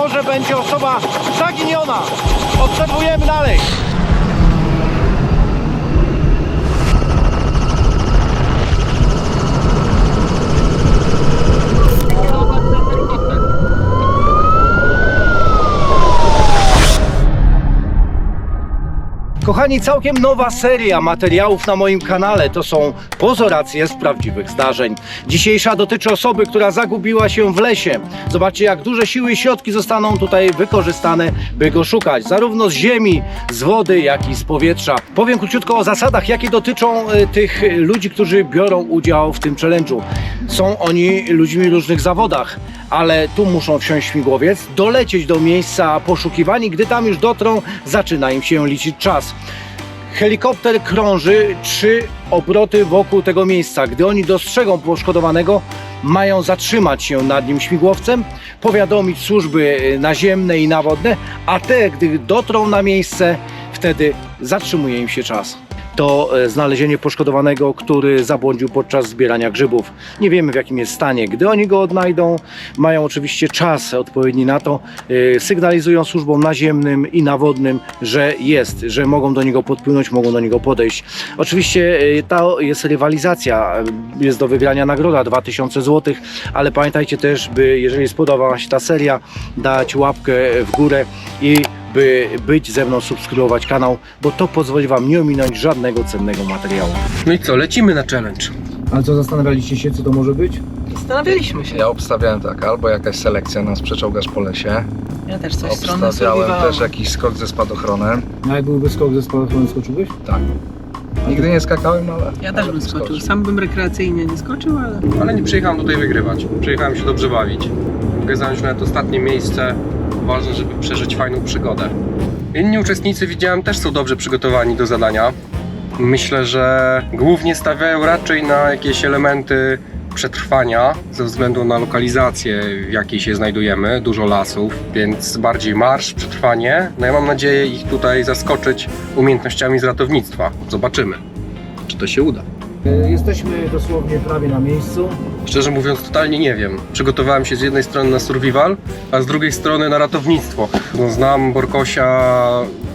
może będzie osoba zaginiona. Obserwujemy dalej. Kochani, całkiem nowa seria materiałów na moim kanale to są pozoracje z prawdziwych zdarzeń. Dzisiejsza dotyczy osoby, która zagubiła się w lesie. Zobaczcie, jak duże siły i środki zostaną tutaj wykorzystane, by go szukać, zarówno z ziemi, z wody, jak i z powietrza. Powiem króciutko o zasadach, jakie dotyczą e, tych e, ludzi, którzy biorą udział w tym challenge'u. Są oni ludźmi w różnych zawodach, ale tu muszą wsiąść śmigłowiec, dolecieć do miejsca poszukiwani. Gdy tam już dotrą, zaczyna im się liczyć czas. Helikopter krąży trzy obroty wokół tego miejsca. Gdy oni dostrzegą poszkodowanego, mają zatrzymać się nad nim śmigłowcem, powiadomić służby naziemne i nawodne, a te, gdy dotrą na miejsce, wtedy zatrzymuje im się czas. To e, znalezienie poszkodowanego, który zabłądził podczas zbierania grzybów. Nie wiemy w jakim jest stanie. Gdy oni go odnajdą, mają oczywiście czas odpowiedni na to, e, sygnalizują służbom naziemnym i nawodnym, że jest, że mogą do niego podpłynąć, mogą do niego podejść. Oczywiście e, to jest rywalizacja, jest do wygrania nagroda 2000 zł, ale pamiętajcie też, by jeżeli spodobała się ta seria, dać łapkę w górę i by być ze mną, subskrybować kanał, bo to pozwoli Wam nie ominąć żadnego cennego materiału. No i co, lecimy na challenge. Ale co, zastanawialiście się, co to może być? Zastanawialiśmy się. Ja obstawiałem tak, albo jakaś selekcja nas przeczołgasz po lesie, Ja też coś stronę obstawiałem też jakiś skok ze spadochronem. No jak byłby skok ze spadochronu, skoczyłbyś? Tak. Nigdy nie skakałem, ale... Ja też bym skoczył. Sam bym rekreacyjnie nie skoczył, ale Ale nie przyjechałem tutaj wygrywać. Przyjechałem się dobrze bawić. Mogę zająć nawet ostatnie miejsce. Ważne, żeby przeżyć fajną przygodę. Inni uczestnicy widziałem też są dobrze przygotowani do zadania. Myślę, że głównie stawiają raczej na jakieś elementy przetrwania ze względu na lokalizację, w jakiej się znajdujemy, dużo lasów, więc bardziej marsz, przetrwanie. No ja mam nadzieję ich tutaj zaskoczyć umiejętnościami z ratownictwa. Zobaczymy, czy to się uda. E, Jesteśmy dosłownie prawie na miejscu. Szczerze mówiąc, totalnie nie wiem. Przygotowałem się z jednej strony na survival, a z drugiej strony na ratownictwo. No, znam Borkosia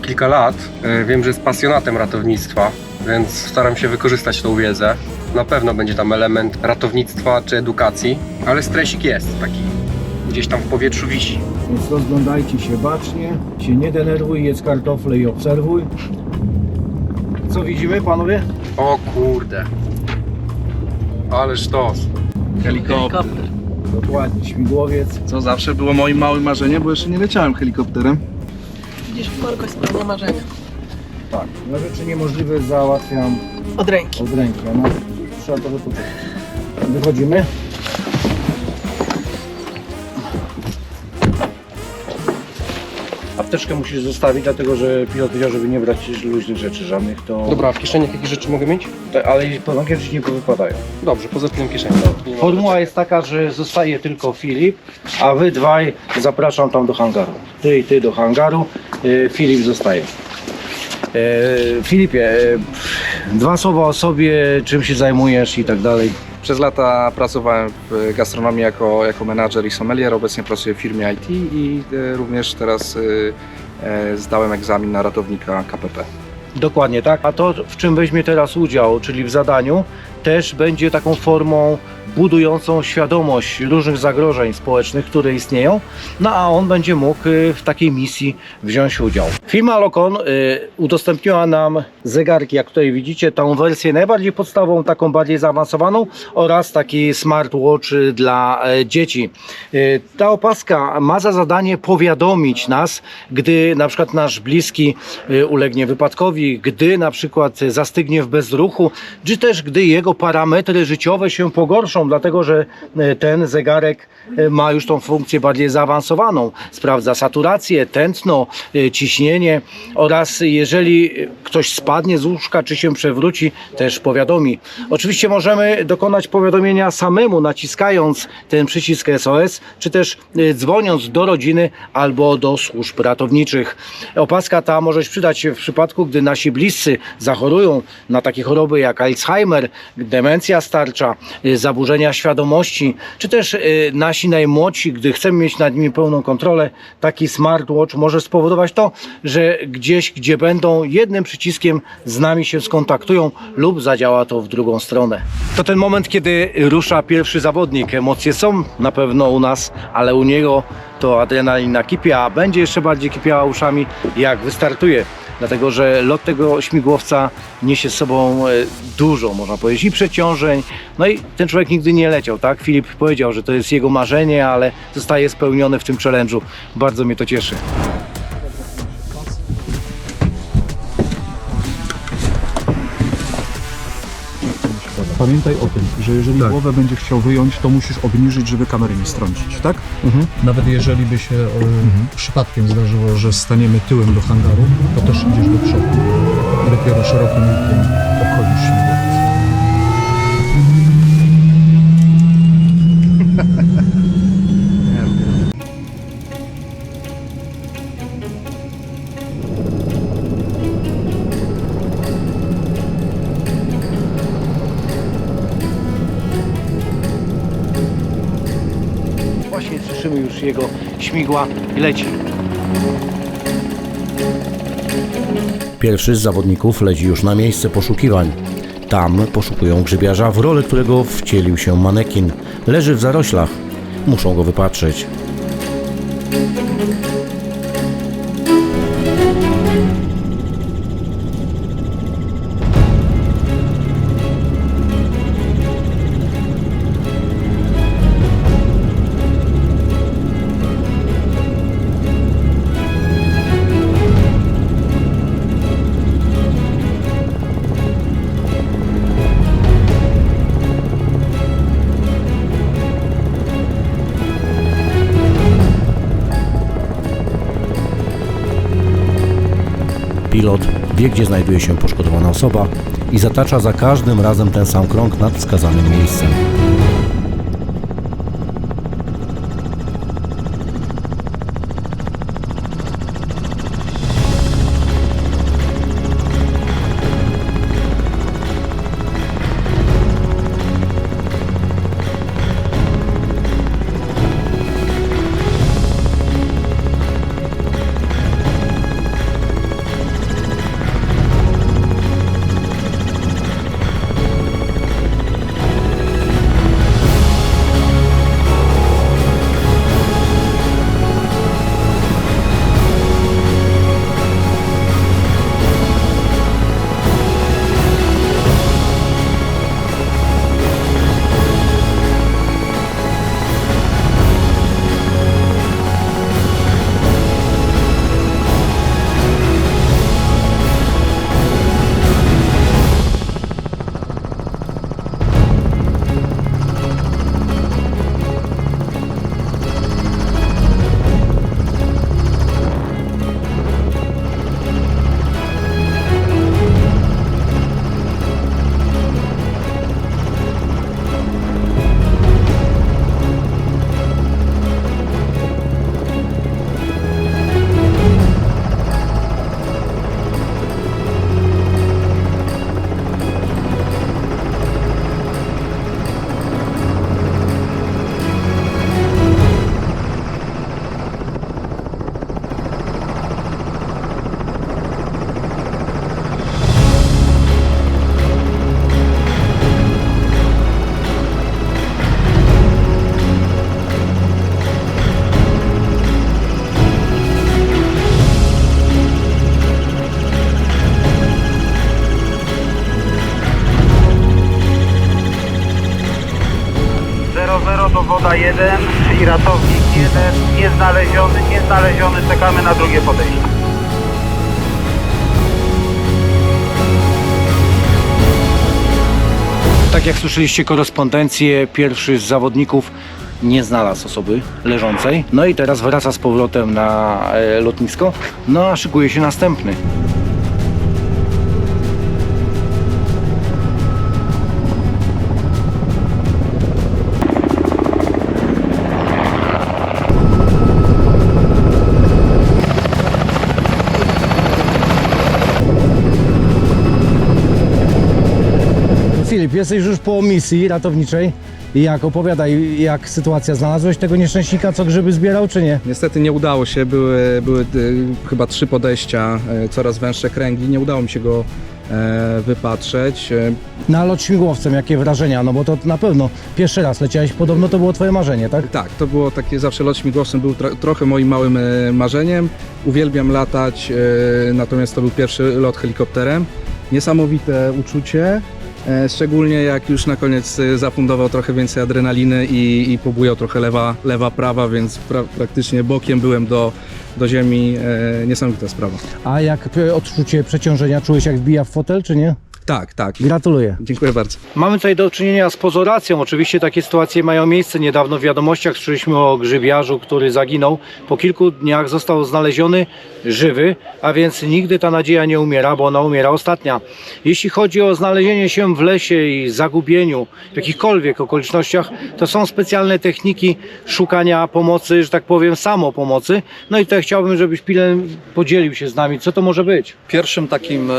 kilka lat. E, Wiem, że jest pasjonatem ratownictwa, więc staram się wykorzystać tą wiedzę. Na pewno będzie tam element ratownictwa czy edukacji, ale stresik jest taki. Gdzieś tam w powietrzu wisi. Więc rozglądajcie się bacznie, się nie denerwuj, jedz kartofle i obserwuj. Co widzimy, panowie? O kurde. Ale sztos. Helikopter. Dokładnie, śmigłowiec. Co zawsze było moim małym marzeniem, bo jeszcze nie leciałem helikopterem. Widzisz, Borko spełnia marzenia. Tak, na rzeczy niemożliwe załatwiam Od ręki. od ręki. a No, trzeba to wypocząć. Wychodzimy. Apteczkę musisz zostawić, dlatego że pilot powiedział, żeby nie brać luźnych rzeczy żadnych. To... Dobra, w kieszeni jakie rzeczy mogę mieć? Te- Ale pomagiem ci nie wypadają. Dobrze, poza tym kieszeni. Nie ma Formuła jest taka, że zostaje tylko Filip, a wy dwaj zapraszam tam do hangaru. Ty i ty do hangaru, e, Filip zostaje. E, Filipie, e, dwa słowa o sobie, czym się zajmujesz i tak dalej. Przez lata pracowałem w gastronomii jako, jako menadżer i sommelier, obecnie pracuję w firmie IT i e, również teraz e, e, zdałem egzamin na ratownika KPP. Dokładnie tak. A to, w czym weźmie teraz udział, czyli w zadaniu, też będzie taką formą budującą świadomość różnych zagrożeń społecznych, które istnieją, no a on będzie mógł y, w takiej misji wziąć udział. Firma Lokon y, udostępniła nam zegarki, jak tutaj widzicie, tą wersję najbardziej podstawową, taką bardziej zaawansowaną oraz taki smartwatch dla e, dzieci. Y, Ta opaska ma za zadanie powiadomić nas, gdy na przykład nasz bliski ulegnie wypadkowi, gdy na przykład zastygnie w bezruchu, czy też gdy jego parametry życiowe się pogorszą, dlatego że y, ten zegarek y, ma już tą funkcję bardziej zaawansowaną. Sprawdza saturację, tętno, y, ciśnienie oraz jeżeli ktoś spadnie z łóżka czy się przewróci, też powiadomi. Oczywiście możemy dokonać powiadomienia samemu, naciskając ten przycisk SOS, czy też dzwoniąc do rodziny albo do służb ratowniczych. Opaska ta może przydać się w przypadku, gdy nasi bliscy zachorują na takie choroby jak Alzheimer, demencja starcza, y, zaburzenia świadomości, czy też y, nasi najmłodsi, gdy chcemy mieć nad nimi pełną kontrolę, taki smartwatch może spowodować to, że gdzieś, gdzie będą, jednym przyciskiem z nami się skontaktują lub zadziała to w drugą stronę. To ten moment, kiedy rusza pierwszy zawodnik. Emocje są na pewno u nas, ale u niego to adrenalina kipie, a będzie jeszcze bardziej kipiała uszami, jak wystartuje. Dlatego, że lot tego śmigłowca niesie z sobą e, dużo, można powiedzieć, i przeciążeń. No i ten człowiek nigdy nie leciał, tak? Filip powiedział, że to jest jego marzenie, ale zostaje spełnione w tym challenge'u. Bardzo mnie to cieszy. Pamiętaj o tym, że jeżeli głowę będziesz chciał wyjąć, to musisz obniżyć, żeby kamery nie strącić, tak? Nawet jeżeli by się e, przypadkiem zdarzyło, że staniemy tyłem do hangaru, to też idziesz do przodu. Dopiero szerokim łukiem jego śmigła i leci. Pierwszy z zawodników leci już na miejsce poszukiwań. Tam poszukują grzybiarza, w rolę którego wcielił się manekin. Leży w zaroślach. Muszą go wypatrzeć. Pilot wie, gdzie znajduje się poszkodowana osoba i zatacza za każdym razem ten sam krąg nad wskazanym miejscem. Woda 1 i ratownik 1 nieznaleziony, nieznaleziony, czekamy na drugie podejście. Tak jak słyszeliście korespondencję, pierwszy z zawodników nie znalazł osoby leżącej. No i teraz wraca z powrotem na e, lotnisko. No a szykuje się następny. Filip, jesteś już po misji ratowniczej. I jak opowiadaj, jak sytuacja znalazłeś tego nieszczęśnika, co grzyby zbierał, czy nie? Niestety nie udało się, były, były y, chyba trzy podejścia, y, coraz węższe kręgi, nie udało mi się go e, wypatrzeć. E, Na lot śmigłowcem, jakie wrażenia? No bo to na pewno pierwszy raz leciałeś, podobno to było twoje marzenie, tak? Tak, to było takie zawsze lot śmigłowcem był tro, trochę moim małym e, marzeniem. Uwielbiam latać, e, natomiast to był pierwszy lot helikopterem. Niesamowite uczucie, e, szczególnie jak już na koniec e, zafundował trochę więcej adrenaliny i, i pobujał trochę lewa, lewa prawa, więc pra, praktycznie bokiem byłem do, do ziemi. E, niesamowita sprawa. A jak odczucie przeciążenia czułeś, jak wbija w fotel, czy nie? Tak, tak. Gratuluję. Dziękuję bardzo. Mamy tutaj do czynienia z pozoracją. Oczywiście takie sytuacje mają miejsce. Niedawno w wiadomościach słyszeliśmy o grzybiarzu, który zaginął. Po kilku dniach został znaleziony żywy, a więc nigdy ta nadzieja nie umiera, bo ona umiera ostatnia. Jeśli chodzi o znalezienie się w lesie i zagubieniu w jakichkolwiek okolicznościach, to są specjalne techniki szukania pomocy, że tak powiem, samopomocy. No i tutaj chciałbym, żebyś Pilen podzielił się z nami, co to może być. Pierwszym takim e,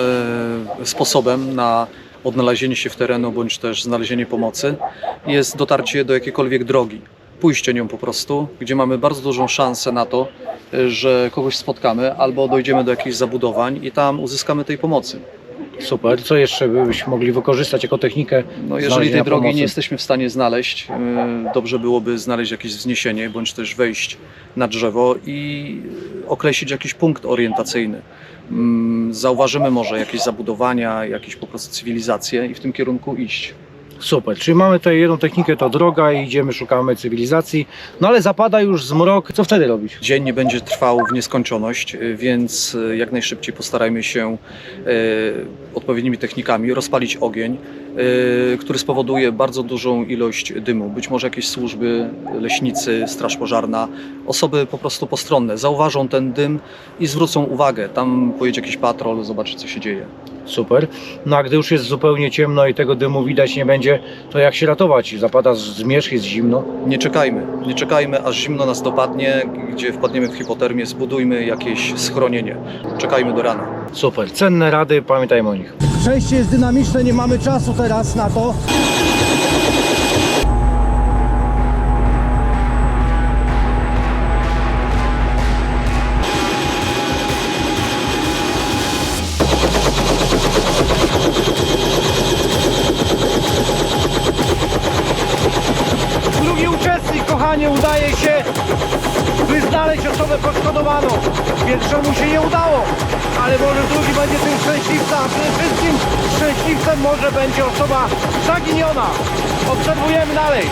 sposobem na odnalezienie się w terenu bądź też znalezienie pomocy jest dotarcie do jakiejkolwiek drogi. Pójście nią po prostu, gdzie mamy bardzo dużą szansę na to, że kogoś spotkamy albo dojdziemy do jakichś zabudowań i tam uzyskamy tej pomocy. Super. Co jeszcze byśmy mogli wykorzystać jako technikę? No, jeżeli tej drogi pomocy? nie jesteśmy w stanie znaleźć, e, dobrze byłoby znaleźć jakieś wzniesienie bądź też wejść na drzewo i określić jakiś punkt orientacyjny. Mm, Zauważymy może jakieś zabudowania, jakieś po prostu cywilizacje i w tym kierunku iść. Super, czyli mamy tutaj jedną technikę, to droga i idziemy, szukamy cywilizacji. No ale zapada już zmrok, co wtedy robić? Dzień nie będzie trwał w nieskończoność, y, więc y, jak najszybciej postarajmy się y, odpowiednimi technikami rozpalić ogień, który spowoduje bardzo dużą ilość dymu. Być może jakieś służby, leśnicy, straż pożarna, osoby po prostu postronne zauważą ten dym i zwrócą uwagę. Tam pojedzie jakiś patrol, zobaczy co się dzieje. Super. No a gdy już jest zupełnie ciemno i tego dymu widać nie będzie, to jak się ratować? Zapada zmierzch, jest zimno. Nie czekajmy, nie czekajmy aż zimno nas dopadnie, gdzie wpadniemy w hipotermię, zbudujmy jakieś schronienie. Czekajmy do rana. Super, cenne rady, pamiętajmy o nich. Przejście jest dynamiczne, nie mamy czasu teraz na to. Poszkodowaną. Pierwszemu się nie udało, ale może drugi będzie tym szczęśliwcem, a przede wszystkim szczęśliwcem może będzie osoba zaginiona. Obserwujemy dalej.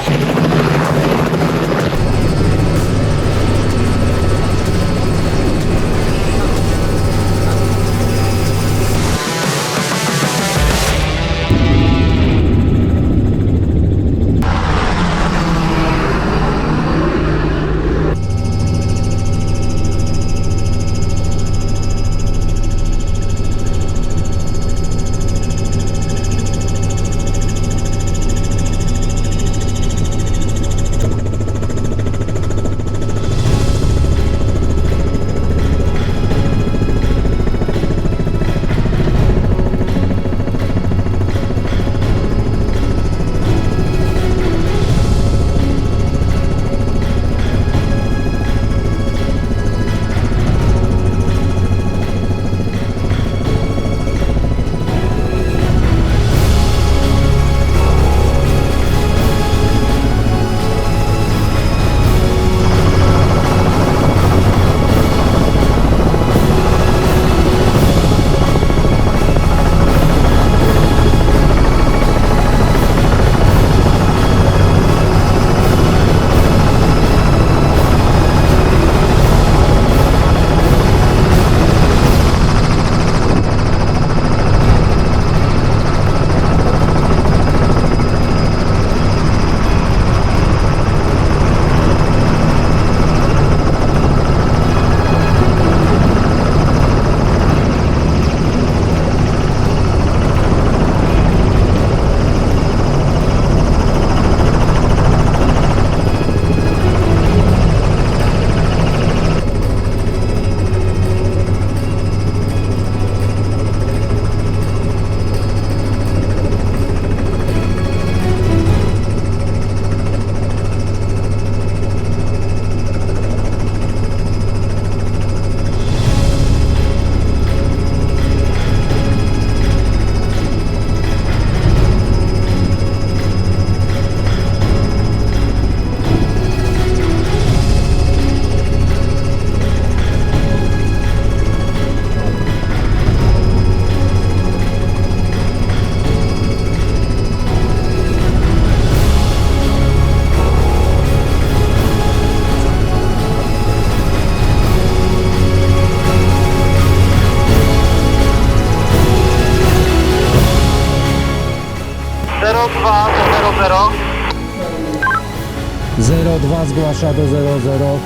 Do 00.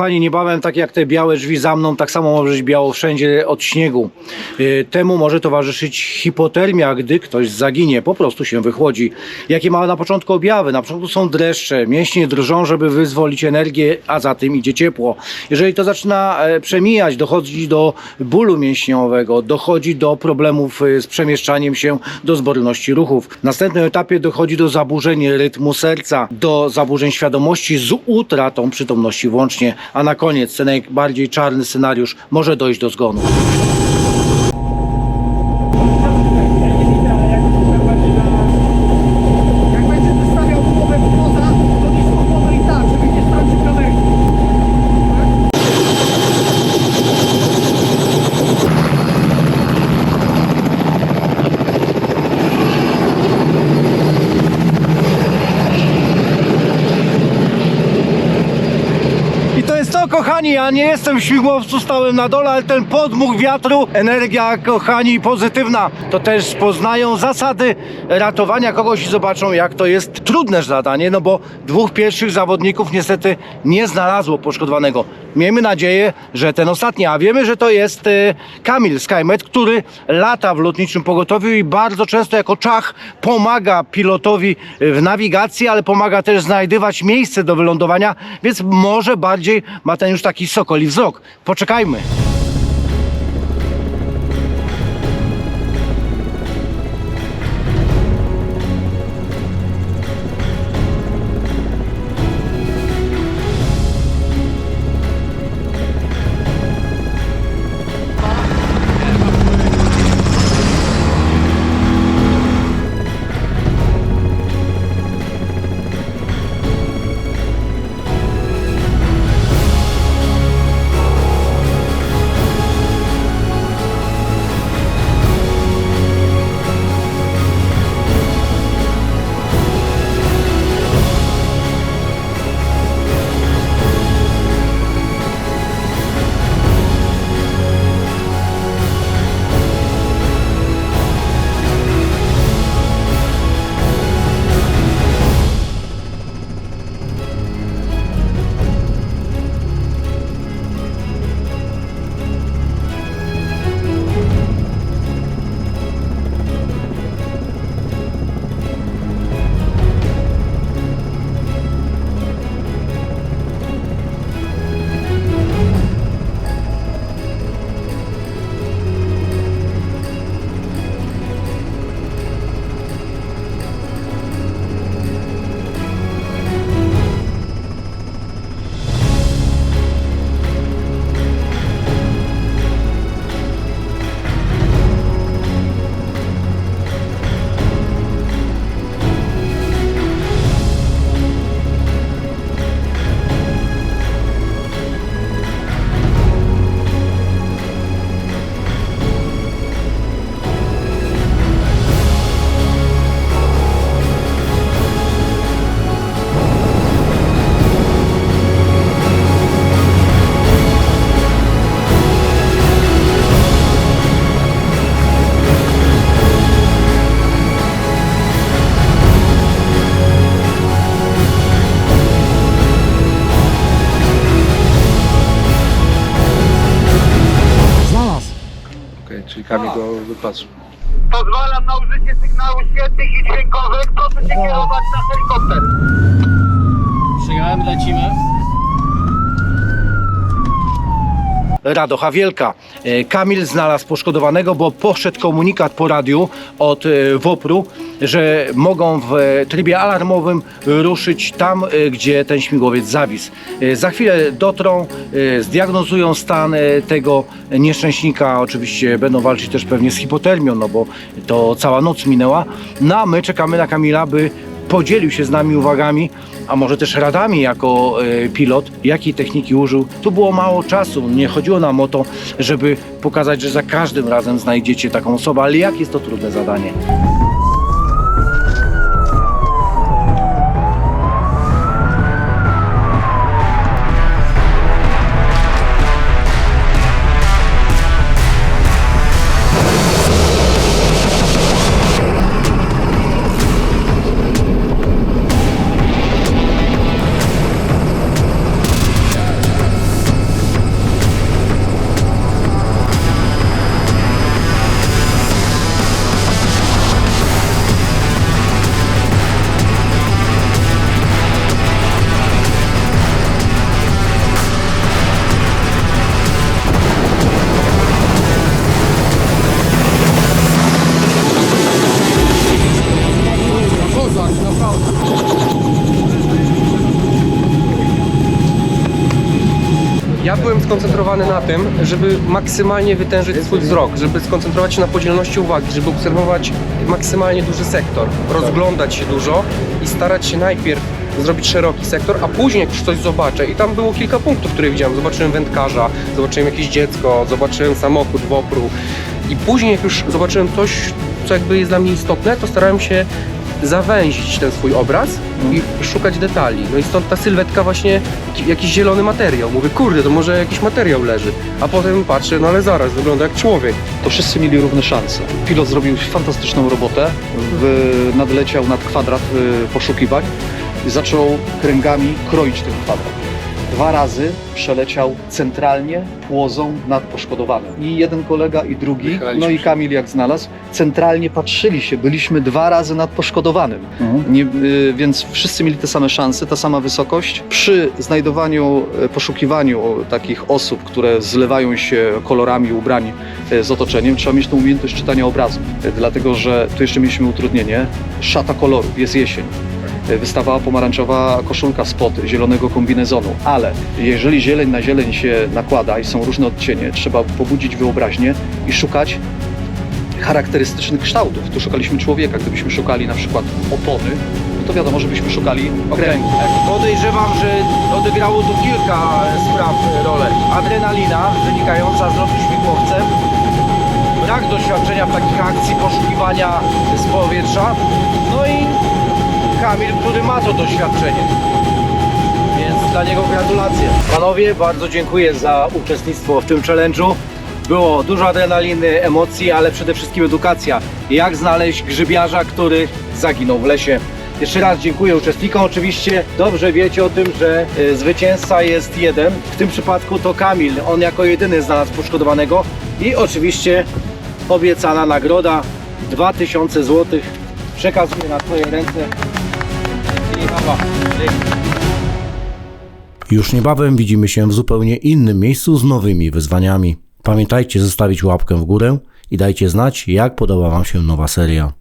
Kochani, niebawem tak jak te białe drzwi za mną, tak samo może być biało wszędzie od śniegu. Y, Temu może towarzyszyć hipotermia, gdy ktoś zaginie, po prostu się wychłodzi. Jakie ma na początku objawy? Na początku są dreszcze, mięśnie drżą, żeby wyzwolić energię, a za tym idzie ciepło. Jeżeli to zaczyna e, przemijać, dochodzi do bólu mięśniowego, dochodzi do problemów e, z przemieszczaniem się, do zborności ruchów. W następnym etapie dochodzi do zaburzeń rytmu serca, do zaburzeń świadomości z utratą przytomności włącznie, a na koniec ten najbardziej czarny scenariusz może dojść do zgonu. Jak będzie wystawiał głowę poza, to nisko głowę i tak, żeby nie stracił kamery. I to jest to, kochani, ja nie jestem w śmigłowcu, stałem na dole, ale ten podmuch wiatru, energia, kochani, pozytywna, to też poznają zasady ratowania kogoś i zobaczą, jak to jest trudne zadanie, no bo dwóch pierwszych zawodników niestety nie znalazło poszkodowanego. Miejmy nadzieję, że ten ostatni, a wiemy, że to jest e, Kamil Skymet, który lata w lotniczym pogotowiu i bardzo często jako czach pomaga pilotowi w nawigacji, ale pomaga też znajdywać miejsce do wylądowania, więc może bardziej ma ten już taki sokoli wzrok. Poczekajmy. Pozwalam na użycie sygnałów świetlnych i dźwiękowych. Proszę się kierować na helikopter. Przyjąłem, lecimy. Radocha Wielka. E, Kamil znalazł poszkodowanego, bo poszedł komunikat po radiu od e, WOPR-u, że mogą w e, trybie alarmowym ruszyć tam, gdzie ten śmigłowiec zawisł. Za chwilę dotrą, zdiagnozują stan tego nieszczęśnika. Oczywiście będą walczyć też pewnie z hipotermią, no bo to cała noc minęła. No a my czekamy na Kamila, by podzielił się z nami uwagami, a może też radami jako e, pilot, jakiej techniki użył. Tu było mało czasu, nie chodziło nam o to, żeby pokazać, że za każdym razem znajdziecie taką osobę, ale jak jest to trudne zadanie. Skoncentrowany na tym, żeby maksymalnie wytężyć swój wzrok, żeby skoncentrować się na podzielności uwagi, żeby obserwować maksymalnie duży sektor, rozglądać się dużo i starać się najpierw zrobić szeroki sektor, a później jak już coś zobaczę i tam było kilka punktów, które widziałem. Zobaczyłem wędkarza, zobaczyłem jakieś dziecko, zobaczyłem samochód WOPR-u i później jak już zobaczyłem coś, co jakby jest dla mnie istotne, to starałem się zawęzić ten swój obraz i szukać detali. No i stąd ta sylwetka właśnie, jaki- jakiś zielony materiał. Mówię, kurde, to może jakiś materiał leży. A potem patrzę, no ale zaraz, wygląda jak człowiek. To wszyscy mieli równe szanse. Pilot zrobił fantastyczną robotę, w, nadleciał nad kwadrat y, poszukiwań i zaczął kręgami kroić ten kwadrat. Dwa razy przeleciał centralnie płozą nad poszkodowanym. I jeden kolega, i drugi, no i. Kamil jak znalazł, centralnie patrzyli się. Byliśmy dwa razy nad poszkodowanym. Nie, y, więc wszyscy mieli te same szanse, ta sama wysokość. Przy znajdowaniu, y, poszukiwaniu takich osób, które zlewają się kolorami ubrań y, z otoczeniem, trzeba mieć tą umiejętność czytania obrazu. Y, Dlatego, że tu jeszcze mieliśmy utrudnienie. Szata kolorów, jest jesień. Wystawała pomarańczowa koszulka spod zielonego kombinezonu, ale jeżeli zieleń na zieleń się nakłada i są różne odcienie, trzeba pobudzić wyobraźnię i szukać charakterystycznych kształtów. Tu szukaliśmy człowieka. Gdybyśmy szukali na przykład opony, no to wiadomo, że byśmy szukali okręgu. Podejrzewam, że odegrało tu kilka spraw rolę. Adrenalina wynikająca z lotu śmigłowcem, brak doświadczenia w takich akcji poszukiwania z powietrza, no i Kamil, który ma to doświadczenie. Więc dla niego gratulacje. Panowie, bardzo dziękuję za uczestnictwo w tym challenge'u. Było dużo adrenaliny, emocji, ale przede wszystkim edukacja. Jak znaleźć grzybiarza, który zaginął w lesie. Jeszcze raz dziękuję uczestnikom. Oczywiście dobrze wiecie o tym, że y, zwycięzca jest jeden. W tym przypadku to Kamil. On jako jedyny znalazł poszkodowanego. I oczywiście obiecana nagroda 2000 zł. Przekazuję na Twoje ręce. Już niebawem widzimy się w zupełnie innym miejscu z nowymi wyzwaniami. Pamiętajcie zostawić łapkę w górę i dajcie znać, jak podoba Wam się nowa seria.